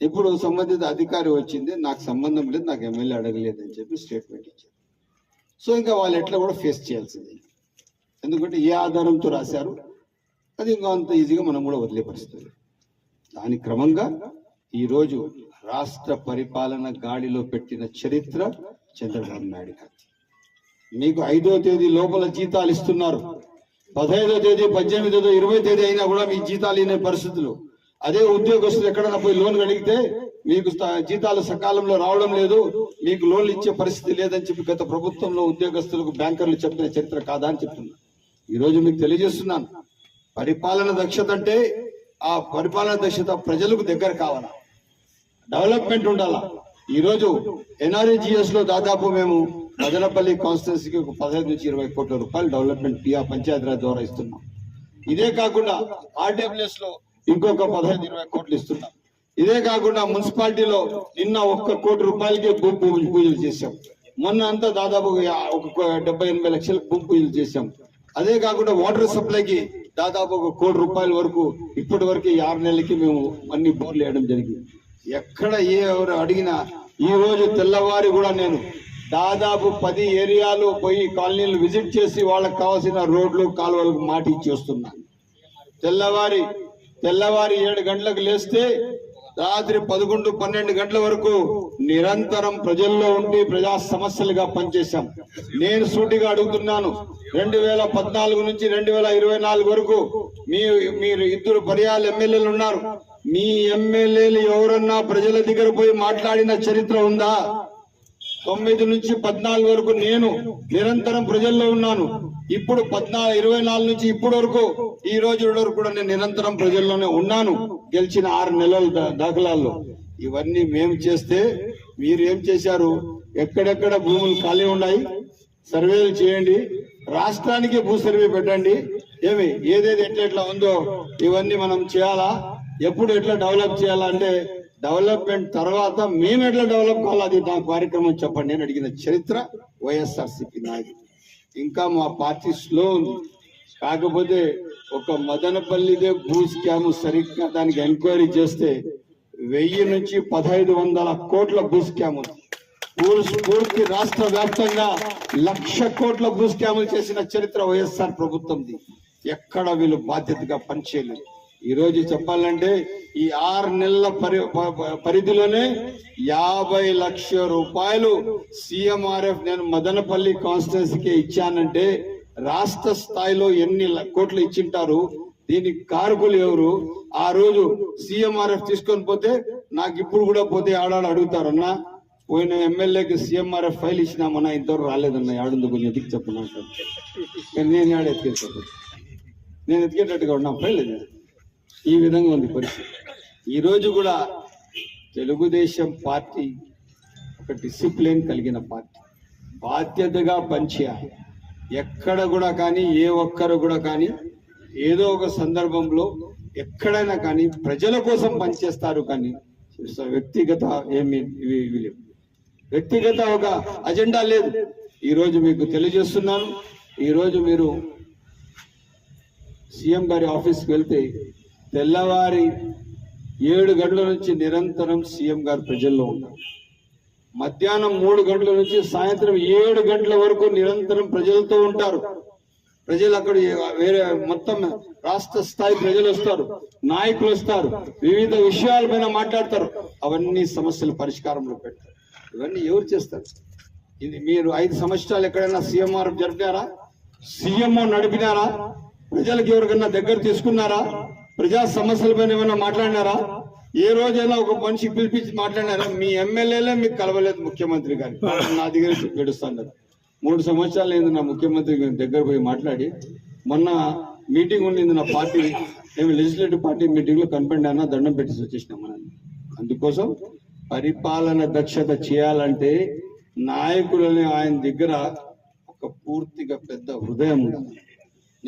ఇప్పుడు సంబంధిత అధికారి వచ్చింది నాకు సంబంధం లేదు నాకు ఎమ్మెల్యే అడగలేదు అని చెప్పి స్టేట్మెంట్ ఇచ్చారు. సో ఇంకా వాళ్ళు ఎట్లా కూడా ఫేస్ చేయాల్సింది. ఎందుకంటే ఏ ఆధారంతో రాశారు అది ఇంకా అంత ఈజీగా మనం కూడా వదిలే దాని క్రమంగా ఈరోజు రాష్ట్ర పరిపాలన గాడిలో పెట్టిన చరిత్ర చంద్రబాబు నాయుడు గారి మీకు ఐదో తేదీ లోపల జీతాలు ఇస్తున్నారు. పదహైదో తేదీ పద్దెనిమిదో ఇరవై తేదీ అయినా కూడా మీ జీతాలు ఇనే పరిస్థితులు. అదే ఉద్యోగస్తులు ఎక్కడైనా పోయి లోన్ అడిగితే మీకు జీతాలు సకాలంలో రావడం లేదు మీకు లోన్లు ఇచ్చే పరిస్థితి లేదని చెప్పి గత ప్రభుత్వంలో ఉద్యోగస్తులకు బ్యాంకర్లు చెప్పిన చరిత్ర కాదా అని చెప్తున్నా. ఈ రోజు మీకు తెలియజేస్తున్నాను. పరిపాలన దక్షత అంటే ఆ పరిపాలన దక్షత ప్రజలకు దగ్గర కావాలా? డెవలప్మెంట్ ఉండాలా? ఈరోజు ఎన్ఆర్జిఎస్లో దాదాపు మేము మదనపల్లి కాన్స్టిట్యున్సీకి ఒక పదహైదు నుంచి ఇరవై కోట్ల రూపాయలు డెవలప్మెంట్ పిఆర్ పంచాయతీరాజ్ ద్వారా ఇస్తున్నాం. ఇదే కాకుండా ఆర్డబ్ల్యూఎస్లో ఇంకొక పదహైదు ఇరవై కోట్లు ఇస్తున్నాం. ఇదే కాకుండా మున్సిపాలిటీలో నిన్న ఒక్క కోటి రూపాయలకే భూమి పూజలు చేశాం. మొన్న అంతా దాదాపు ఒక డెబ్బై ఎనభై లక్షలకు భూమి పూజలు చేశాం. అదే కాకుండా వాటర్ సప్లైకి దాదాపు ఒక కోటి రూపాయల వరకు ఇప్పటి వరకు ఈ ఆరు నెలలకి మేము అన్ని బోర్లు వేయడం జరిగింది. ఎక్కడ ఏ ఎవరు అడిగినా ఈ రోజు తెల్లవారి కూడా నేను దాదాపు పది ఏరియాలు పోయి కాలనీలు విజిట్ చేసి వాళ్ళకి కావాల్సిన రోడ్లు కాలువలకు మాటి ఇచ్చి తెల్లవారి తెల్లవారి ఏడు గంటలకు లేస్తే రాత్రి పదకొండు పన్నెండు గంటల వరకు నిరంతరం ప్రజల్లో ఉండి ప్రజా సమస్యలుగా పనిచేశాం. నేను సూటిగా అడుగుతున్నాను రెండు వేల పద్నాలుగు నుంచి రెండు వేల ఇరవై నాలుగు వరకు మీ మీరు ఇద్దరు పర్యాలు ఎమ్మెల్యేలు ఉన్నారు. మీ ఎమ్మెల్యేలు ఎవరన్నా ప్రజల దగ్గర పోయి మాట్లాడిన చరిత్ర ఉందా? తొమ్మిది నుంచి పద్నాలుగు వరకు నేను నిరంతరం ప్రజల్లో ఉన్నాను. ఇప్పుడు పద్నాలుగు ఇరవై నాలుగు నుంచి ఇప్పటి వరకు ఈ రోజు వరకు కూడా నేను నిరంతరం ప్రజల్లోనే ఉన్నాను. గెలిచిన ఆరు నెలల దా- దాఖలాల్లో. ఇవన్నీ మేము చేస్తే మీరు ఏం చేశారు? ఎక్కడెక్కడ భూములు ఖాళీ ఉన్నాయి? సర్వేలు చేయండి. రాష్ట్రానికి భూ సర్వే పెట్టండి. ఏమి ఏదేది ఎట్లా ఎట్లా ఉందో ఇవన్నీ మనం చేయాలా? ఎప్పుడు ఎట్లా డెవలప్ చేయాలా అంటే డెవలప్మెంట్ తర్వాత మేము ఎట్లా డెవలప్ కావాలి అది నా కార్యక్రమం చెప్పండి. నేను అడిగిన చరిత్ర వైఎస్ఆర్సీపీ నాయకుడు. ఇంకా మా పార్టీ స్లో ఉంది. కాకపోతే ఒక మదనపల్లిదే భూ స్కామ్ సరిగ్గా దానికి ఎంక్వైరీ చేస్తే వెయ్యి నుంచి పదహైదు వందల కోట్ల భూ స్కామ్ ఉంది పూర్తి రాష్ట్ర వ్యాప్తంగా లక్ష కోట్ల భూ స్కాములు చేసిన చరిత్ర వైఎస్ఆర్ ప్రభుత్వంది. ఎక్కడ వీళ్ళు బాధ్యతగా పనిచేయలేదు. ఈరోజు చెప్పాలంటే ఈ ఆరు నెలల పరి ప- పరిధిలోనే యాభై లక్షల రూపాయలు సీఎంఆర్ఎఫ్ నేను మదనపల్లి కాన్స్టిట్యున్సీకి ఇచ్చానంటే రాష్ట్ర స్థాయిలో ఎన్ని ల- కోట్లు ఇచ్చింటారు దీనికి కారకులు ఎవరు? ఆ రోజు సీఎంఆర్ఎఫ్ తీసుకొని పోతే నాకు ఇప్పుడు కూడా పోతే ఆడాడు అడుగుతారన్నా పోయిన ఎమ్మెల్యేకి సీఎంఆర్ఎఫ్ ఫైల్ ఇచ్చినామన్నా ఇంతవరకు రాలేదన్న ఆడుంది కొంచెం ఎదికి చెప్పను అంటారు నేను ఆడ ఎత్తుకెళ్ళి నేను ఎత్తుకేటట్టుగా ఉన్నా ఫైల్ ఇది. ఈ విధంగా ఉంది పరిస్థితి. ఈరోజు కూడా తెలుగుదేశం పార్టీ ఒక డిసిప్లిన్ కలిగిన పార్టీ. బాధ్యతగా పనిచేయాలి. ఎక్కడ కూడా కానీ ఏ ఒక్కరు కూడా కానీ ఏదో ఒక సందర్భంలో ఎక్కడైనా కానీ ప్రజల కోసం పనిచేస్తారు కానీ వ్యక్తిగత ఏమి ఇవి ఇవి లేవు. వ్యక్తిగత ఒక అజెండా లేదు. ఈరోజు మీకు తెలియజేస్తున్నాను. ఈరోజు మీరు సీఎం గారి ఆఫీస్కి వెళ్తే తెల్లవారి ఏడు గంటల నుంచి నిరంతరం సీఎం గారు ప్రజల్లో ఉన్నారు. మధ్యాహ్నం మూడు గంటల నుంచి సాయంత్రం ఏడు గంటల వరకు నిరంతరం ప్రజలతో ఉంటారు. ప్రజలు అక్కడ వేరే మొత్తం రాష్ట్ర స్థాయి ప్రజలు వస్తారు. నాయకులు వస్తారు. వివిధ విషయాలపైన మాట్లాడతారు. అవన్నీ సమస్యలు పరిష్కారంలో పెడతారు. ఇవన్నీ ఎవరు చేస్తారు? ఇది మీరు ఐదు సంవత్సరాలు ఎక్కడైనా సీఎంఆర్ జరిపారా? సీఎంఓ నడిపినారా? ప్రజలకు ఎవరికైనా దగ్గర తీసుకున్నారా? ప్రజా సమస్యలపైన ఏమైనా మాట్లాడినారా? ఏ రోజైనా ఒక మనిషి పిలిపించి మాట్లాడినారా? మీ ఎమ్మెల్యేలే మీకు కలవలేదు ముఖ్యమంత్రి గారు. నా దగ్గర గడుస్తున్నారు మూడు సంవత్సరాలు అయింది నా ముఖ్యమంత్రి గారి దగ్గర పోయి మాట్లాడి. మొన్న మీటింగ్ ఉండింది నా పార్టీ. మేము లెజిస్లేటివ్ పార్టీ మీటింగ్లో కనపడినా దండం పెట్టేసి వచ్చేసినాం మనం అందుకోసం పరిపాలన దక్షత చేయాలంటే నాయకులని ఆయన దగ్గర ఒక పూర్తిగా పెద్ద హృదయం ఉండాలి.